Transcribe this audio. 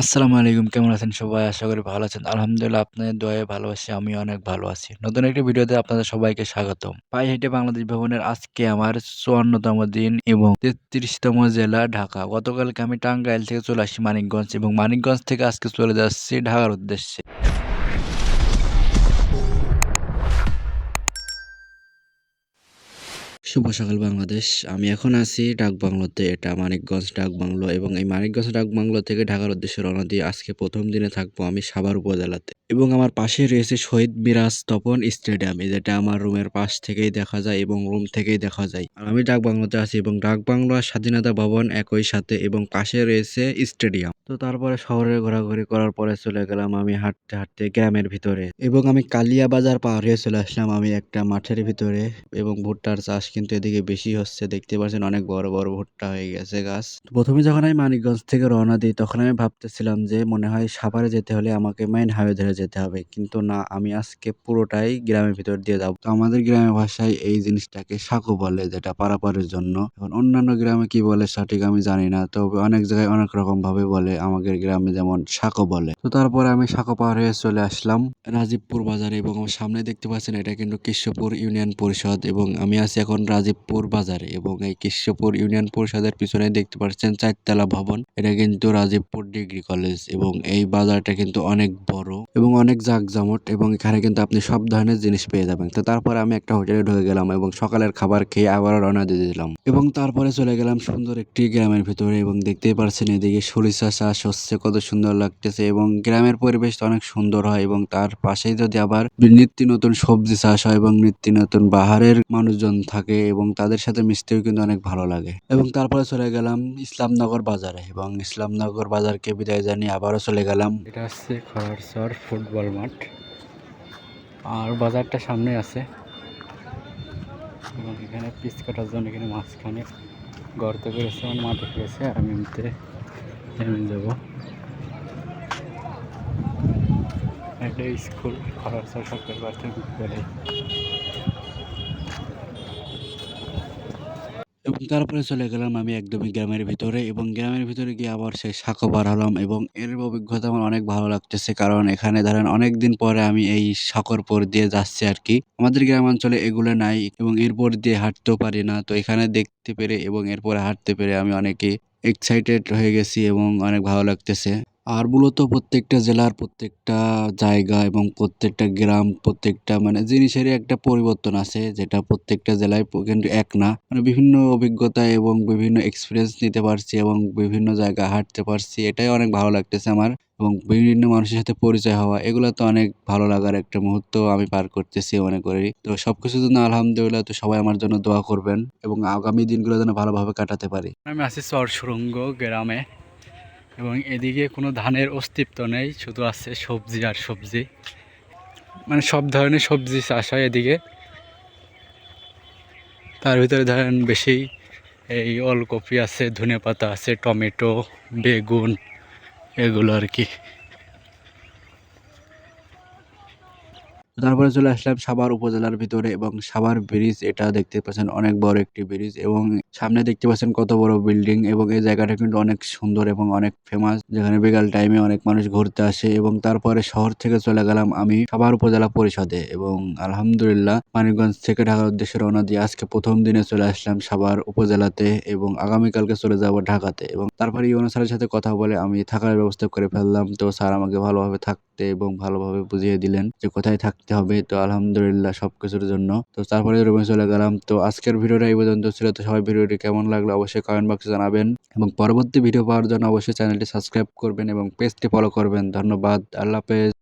আসসালামু আলাইকুম, কেমন আছেন সবাই? আশা করি ভালো আছেন। আলহামদুলিল্লাহ, আপনাদের দয়ে ভালোবাসি আমি অনেক ভালো আছি। নতুন একটি ভিডিওতে আপনাদের সবাইকে স্বাগত পাই হেঁটে বাংলাদেশ ভবনের আজকে আমার চুয়ান্নতম দিন এবং তেত্রিশতম জেলা ঢাকা। গতকালকে আমি টাঙ্গাইল থেকে চলে আসি মানিকগঞ্জ এবং মানিকগঞ্জ থেকে আজকে চলে যাচ্ছি ঢাকার উদ্দেশ্যে। শুভ সকাল বাংলাদেশ। আমি এখন আছি ডাক বাংলোতে এটা মানিকগঞ্জ ডাক বাংলো এবং এই মানিকগঞ্জ ডাক বাংলো থেকে ঢাকার উদ্দেশ্যে রওনা দিয়ে আজকে প্রথম দিনে থাকব আমি সাভার উপজেলাতে। এবং আমার পাশে রয়েছে শহীদ মিরাজ তপন স্টেডিয়াম, যেটা আমার রুমের পাশ থেকেই দেখা যায় এবং রুম থেকেই দেখা যায়। আর আমি ডাক বাংলাতে আছি এবং ডাকবাংলো আর স্বাধীনতা ভবন একই সাথে এবং পাশে রয়েছে স্টেডিয়াম। তো তারপরে শহরে ঘোরাঘুরি করার পরে চলে গেলাম আমি হাঁটতে হাঁটতে গ্রামের ভিতরে এবং আমি কালিয়া বাজার পার হয়ে চলে আসলাম আমি একটা মাঠের ভিতরে এবং ভুট্টার চাষ কিন্তু এদিকে বেশি হচ্ছে। দেখতে পাচ্ছেন অনেক বড় বড় ভুট্টা হয়ে গেছে গাছ। প্রথমে যখন আমি মানিকগঞ্জ থেকে রওনা দিই, তখন আমি ভাবতেছিলাম যে মনে হয় সাভারে যেতে হলে আমাকে মেইন হাইওয়ে ধরে যেতে হবে। কিন্তু না, আমি আজকে পুরোটাই গ্রামের ভিতর দিয়ে যাব। তো আমাদের গ্রামের ভাষায় এই জিনিসটাকে সাঁকো বলে, যেটা পারাপারের জন্য। এখন অন্যান্য গ্রামে কি বলে সঠিক আমি জানি না, তবে অনেক জায়গায় অনেক রকম ভাবে বলে আমাদের গ্রামে যেমন সাঁকো বলে। তো তারপরে আমি সাঁকো পার হয়ে চলে আসলাম রাজীবপুর বাজারে এবং আমার সামনে দেখতে পাচ্ছেন এটা কিন্তু কৃষ্ণপুর ইউনিয়ন পরিষদ এবং আমি আছি এখন রাজীবপুর বাজারে এবং এই কৃষ্ণপুর ইউনিয়ন পরিষদের পিছনে দেখতে পাচ্ছেন চারতলা ভবন। এটা কিন্তু রাজীবপুর ডিগ্রি কলেজ এবং এই বাজারটা কিন্তু অনেক বড় এবং অনেক জাঁকজমট এবং এখানে কিন্তু আপনি সব ধরনের জিনিস পেয়ে যাবেন। তো তারপরে আমি একটা হোটেলে ঢুকে গেলাম এবং সকালের খাবার খেয়ে আবারও রওনা দিয়ে দিলাম। এবং তারপরে চলে গেলাম সুন্দর একটি গ্রামের ভিতরে এবং দেখতেই পারছেন এদিকে সরিষা চাষ হচ্ছে, কত সুন্দর লাগতেছে এবং গ্রামের পরিবেশ অনেক সুন্দর হয় এবং তার পাশেই যদি আবার নিত্য নতুন সবজি চাষ হয় এবং নিত্য নতুন বাহারের মানুষজন থাকে এবং তাদের সাথে মিশতেও কিন্তু অনেক ভালো লাগে। এবং তারপরে চলে গেলাম ইসলামনগর বাজারে এবং ইসলামনগর বাজারকে বিদায় জানিয়ে আবারও চলে গেলাম। এটা হচ্ছে খড়ারচর ফুটবল মাঠ। আর বাজারটা সামনে আছে। এবং এখানে পিচ কাটার জন্য এখানে মাঝখানে গর্ত করেছে আমার মাঠে করেছে। আর আমি এমনিতে নেমে যাব। একটা স্কুল, খরচ সরকারি বাড়িতে বিদ্যালয়। এবং তারপরে চলে গেলাম আমি একদমই গ্রামের ভিতরে এবং গ্রামের ভিতরে গিয়ে আবার সেই সাঁকো পার হলাম এবং এর অভিজ্ঞতা আমার অনেক ভালো লাগতেছে। কারণ এখানে ধরেন অনেক দিন পরে আমি এই সাঁকোর পর দিয়ে যাচ্ছি আর কি আমাদের গ্রামাঞ্চলে এগুলো নাই এবং এরপর দিয়ে হাঁটতেও পারি না। তো এখানে দেখতে পেরে এবং এরপরে হাঁটতে পেরে আমি অনেকে এক্সাইটেড হয়ে গেছি এবং অনেক ভালো লাগতেছে। আর মূলত প্রত্যেকটা জেলার প্রত্যেকটা জায়গা এবং প্রত্যেকটা গ্রাম, প্রত্যেকটা মানে জিনিসেরই একটা পরিবর্তন আছে, যেটা প্রত্যেকটা জেলায় কিন্তু এক না। মানে বিভিন্ন অভিজ্ঞতা এবং বিভিন্ন এক্সপিরিয়েন্স নিতে পারছি এবং বিভিন্ন জায়গায় হাঁটতে পারছি, এটাই অনেক ভালো লাগতেছে আমার। এবং বিভিন্ন মানুষের সাথে পরিচয় হওয়া, এগুলো তো অনেক ভালো লাগার একটা মুহূর্ত আমি পার করতেছি মনে করি। তো সবকিছুর জন্য আলহামদুলিল্লাহ, তো সবাই আমার জন্য দোয়া করবেন এবং আগামী দিনগুলো যেন ভালোভাবে কাটাতে পারি। আমি আছি চর সুরঙ্গ গ্রামে। এবং এদিকে কোনো ধানের অস্তিত্ব নেই, শুধু আছে সবজি আর সবজি। মানে সব ধরনের সবজি চাষ হয় এদিকে। তার ভিতরে ধরেন বেশি এই অলকপি আছে ধনে পাতা আছে, টমেটো, বেগুন, এগুলো আর কি। তারপরে চলে আসলাম সাভার উপজেলার ভিতরে এবং সাভার ব্রিজ, এটা দেখতে পাচ্ছেন অনেক বড় একটি ব্রিজ এবং সামনে দেখতে পাচ্ছেন কত বড় বিল্ডিং এবং এই জায়গাটা কিন্তু অনেক সুন্দর এবং অনেক ফেমাস যেখানে বিকাল টাইমে অনেক মানুষ ঘুরতে আসে এবং তারপরে শহর থেকে চলে গেলাম আমি সাভার উপজেলা পরিষদে এবং আলহামদুলিল্লাহ মানিকগঞ্জ থেকে ঢাকার উদ্দেশ্যে রওনা দিয়ে আজকে প্রথম দিনে চলে আসলাম সাভার উপজেলাতে এবং আগামীকালকে চলে যাব ঢাকাতে এবং তারপরে ইউনো স্যারের সাথে কথা বলে আমি থাকার ব্যবস্থা করে ফেললাম। তো স্যার আমাকে ভালোভাবে থাকতে এবং ভালোভাবে বুঝিয়ে দিলেন যে কোথায় থাকতে হবে। তো আলহামদুলিল্লাহ সব কিছুর জন্য। তো তারপরে রুমে চলে গেলাম। তো আজকের ভিডিওটা এই পর্যন্ত ছিল। তো সবাই ভিডিওটি কেমন লাগল অবশ্যই কমেন্ট বক্সে জানাবেন। এবং পরবর্তী ভিডিও পাওয়ার জন্য অবশ্যই চ্যানেলটি সাবস্ক্রাইব করবেন এবং পেজটি ফলো করবেন। ধন্যবাদ। আল্লাহ হাফেজ।